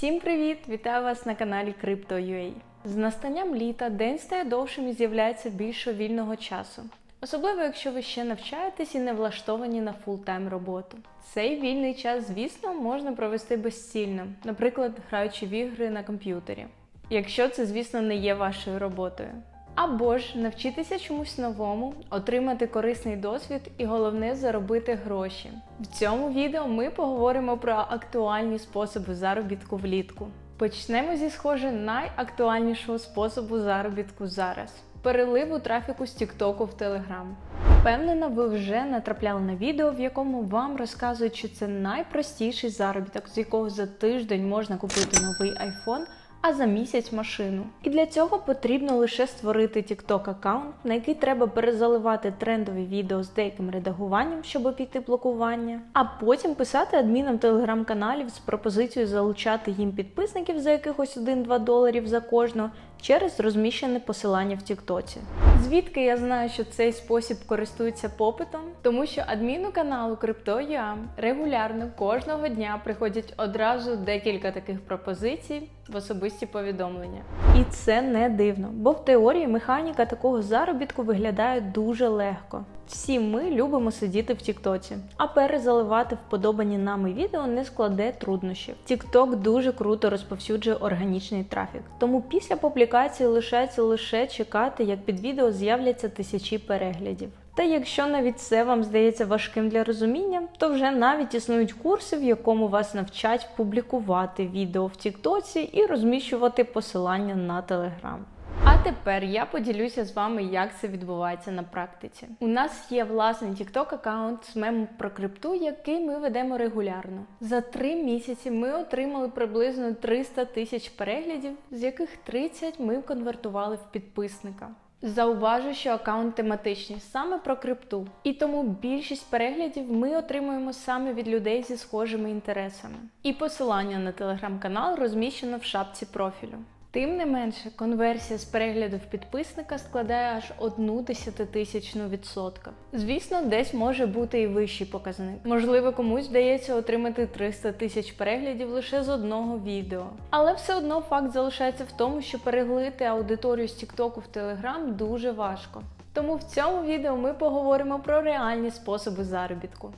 Всім привіт! Вітаю вас на каналі Crypto.ua. З настанням літа день стає довшим і з'являється більше вільного часу. Особливо, якщо ви ще навчаєтесь і не влаштовані на фултайм роботу. Цей вільний час, звісно, можна провести безцільно, наприклад, граючи в ігри на комп'ютері. Якщо це, звісно, не є вашою роботою. Або ж навчитися чомусь новому, отримати корисний досвід і головне заробити гроші. В цьому відео ми поговоримо про актуальні способи заробітку влітку. Почнемо зі схоже найактуальнішого способу заробітку зараз переливу трафіку з Тіктоку в Телеграм. Впевнена, ви вже натрапляли на відео, в якому вам розказують, що це найпростіший заробіток, з якого за тиждень можна купити новий iPhone, а за місяць машину. І для цього потрібно лише створити TikTok аккаунт, на який треба перезаливати трендові відео з деяким редагуванням, щоб обійти блокування, а потім писати адмінам телеграм-каналів з пропозицією залучати їм підписників за якихось 1-2 доларів за кожного через розміщене посилання в Тіктоці. Звідки я знаю, що цей спосіб користується попитом? Тому що адміну каналу Crypto.ua регулярно кожного дня приходять одразу декілька таких пропозицій в особисті повідомлення. І це не дивно, бо в теорії механіка такого заробітку виглядає дуже легко. Всі ми любимо сидіти в Тіктоці, а перезаливати вподобані нами відео не складе труднощів. Тікток дуже круто розповсюджує органічний трафік, тому після публікації лишається лише чекати, як під відео з'являться тисячі переглядів. Та якщо навіть це вам здається важким для розуміння, то вже навіть існують курси, в якому вас навчать публікувати відео в Тіктоці і розміщувати посилання на Телеграм. Тепер я поділюся з вами, як це відбувається на практиці. У нас є власний TikTok аккаунт з мемом про крипту, який ми ведемо регулярно. За три місяці ми отримали приблизно 300 тисяч переглядів, з яких 30 ми конвертували в підписника. Зауважу, що аккаунт тематичний саме про крипту, і тому більшість переглядів ми отримуємо саме від людей зі схожими інтересами. І посилання на телеграм-канал розміщено в шапці профілю. Тим не менше, конверсія з перегляду в підписника складає аж одну десятитисячну відсотка. Звісно, десь може бути і вищий показник. Можливо, комусь вдається отримати 300 тисяч переглядів лише з одного відео. Але все одно факт залишається в тому, що переглити аудиторію з Тіктоку в Телеграм дуже важко. Тому в цьому відео ми поговоримо про реальні способи заробітку.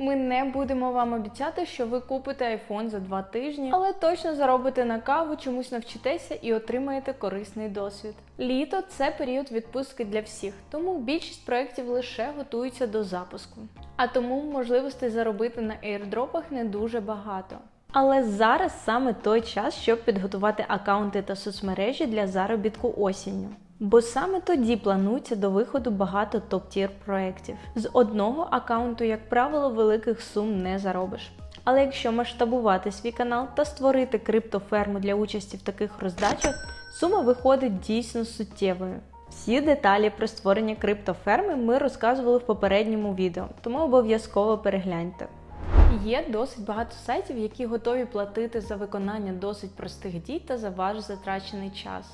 Ми не будемо вам обіцяти, що ви купите iPhone за два тижні, але точно заробите на каву, чомусь навчитеся і отримаєте корисний досвід. Літо це період відпустки для всіх, тому більшість проєктів лише готуються до запуску. А тому можливостей заробити на airdropах не дуже багато. Але зараз саме той час, щоб підготувати аккаунти та соцмережі для заробітку осінню. Бо саме тоді планується до виходу багато топ-тір проєктів. З одного аккаунту, як правило, великих сум не заробиш. Але якщо масштабувати свій канал та створити криптоферму для участі в таких роздачах, сума виходить дійсно суттєвою. Всі деталі про створення криптоферми ми розказували в попередньому відео, тому обов'язково перегляньте. Є досить багато сайтів, які готові платити за виконання досить простих дій та за ваш затрачений час.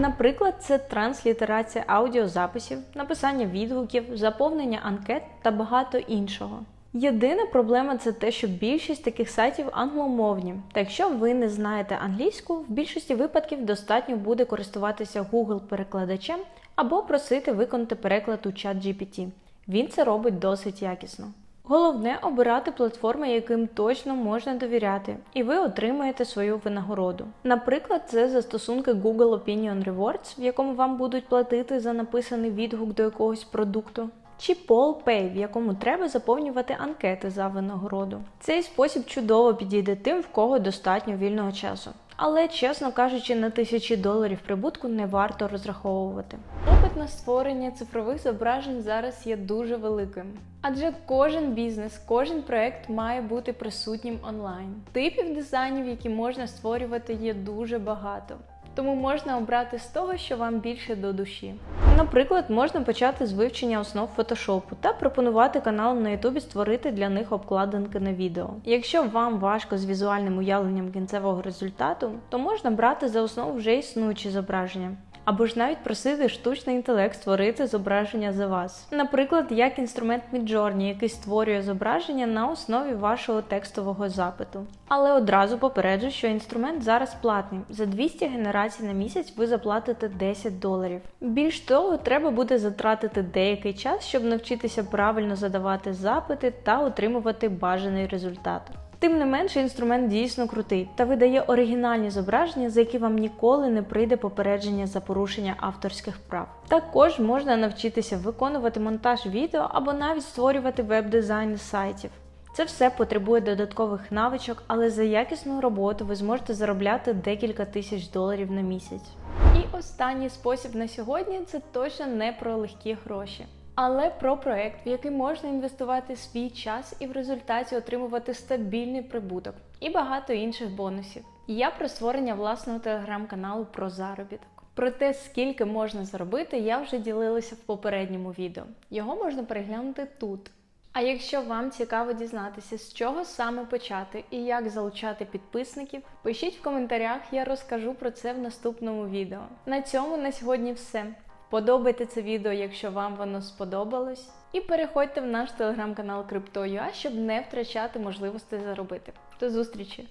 Наприклад, це транслітерація аудіозаписів, написання відгуків, заповнення анкет та багато іншого. Єдина проблема це те, що більшість таких сайтів англомовні, та якщо ви не знаєте англійську, в більшості випадків достатньо буде користуватися Google-перекладачем або просити виконати переклад у чат GPT. Він це робить досить якісно. Головне обирати платформи, яким точно можна довіряти, і ви отримаєте свою винагороду. Наприклад, це застосунки Google Opinion Rewards, в якому вам будуть платити за написаний відгук до якогось продукту. Чи PolPay, в якому треба заповнювати анкети за винагороду. Цей спосіб чудово підійде тим, в кого достатньо вільного часу. Але, чесно кажучи, на тисячі доларів прибутку не варто розраховувати. Попит на створення цифрових зображень зараз є дуже великим. Адже кожен бізнес, кожен проект має бути присутнім онлайн. Типів дизайнів, які можна створювати, є дуже багато. Тому можна обрати з того, що вам більше до душі. Наприклад, можна почати з вивчення основ фотошопу та пропонувати каналам на Ютубі створити для них обкладинки на відео. Якщо вам важко з візуальним уявленням кінцевого результату, то можна брати за основу вже існуючі зображення. Або ж навіть просити штучний інтелект створити зображення за вас. Наприклад, як інструмент Midjourney, який створює зображення на основі вашого текстового запиту. Але одразу попереджу, що інструмент зараз платний. За 200 генерацій на місяць ви заплатите 10 доларів. Більш того, треба буде затратити деякий час, щоб навчитися правильно задавати запити та отримувати бажаний результат. Тим не менше, інструмент дійсно крутий та видає оригінальні зображення, за які вам ніколи не прийде попередження за порушення авторських прав. Також можна навчитися виконувати монтаж відео або навіть створювати веб-дизайн сайтів. Це все потребує додаткових навичок, але за якісну роботу ви зможете заробляти декілька тисяч доларів на місяць. І останній спосіб на сьогодні це точно не про легкі гроші. Але про проект, в який можна інвестувати свій час і в результаті отримувати стабільний прибуток і багато інших бонусів. Я про створення власного телеграм-каналу про заробіток. Про те, скільки можна заробити, я вже ділилася в попередньому відео. Його можна переглянути тут. А якщо вам цікаво дізнатися, з чого саме почати і як залучати підписників, пишіть в коментарях, я розкажу про це в наступному відео. На цьому на сьогодні все. Подобайте це відео, якщо вам воно сподобалось. І переходьте в наш телеграм-канал Крипто.ua, щоб не втрачати можливості заробити. До зустрічі!